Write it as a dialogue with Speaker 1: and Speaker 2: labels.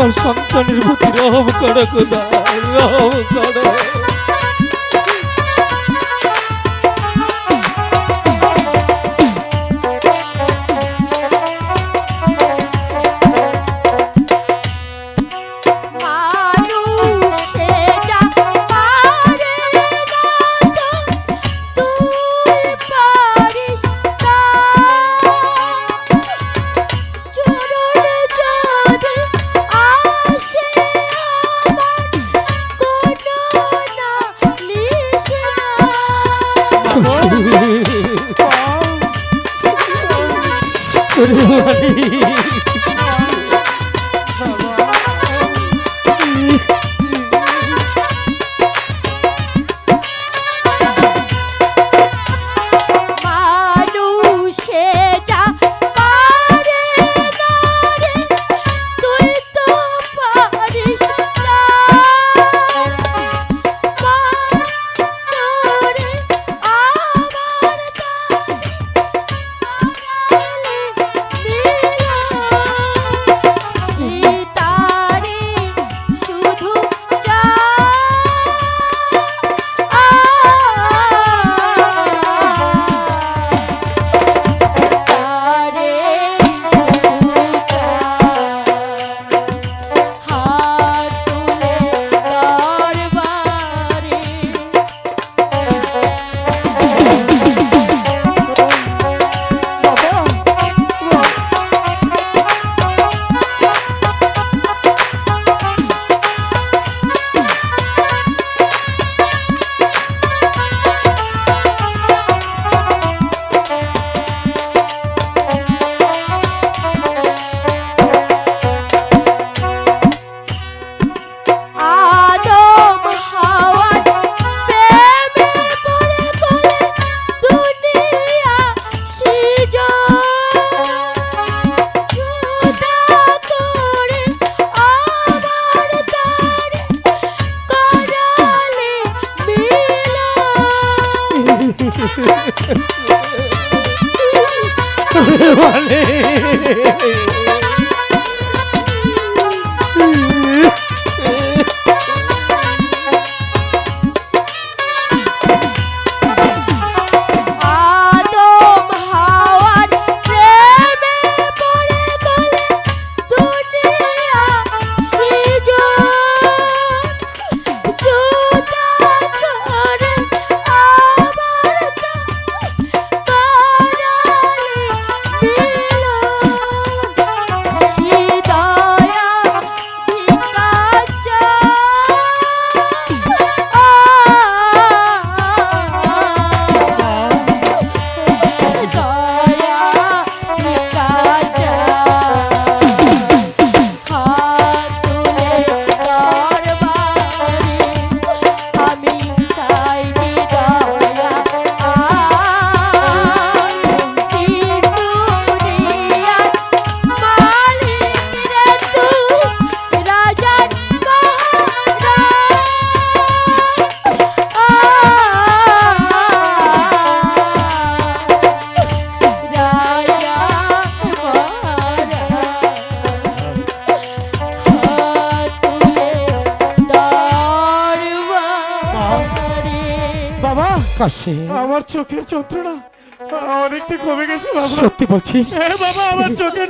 Speaker 1: আমার সন্তানের প্রতি রহম করো খুদা রহম করো
Speaker 2: Terima kasih. বলে কাশে আমার
Speaker 3: চোখের যন্ত্রণা অনেকটা কমে গেছে
Speaker 1: সত্যি বলছিস?
Speaker 3: হ্যাঁ বাবা আমার চোখের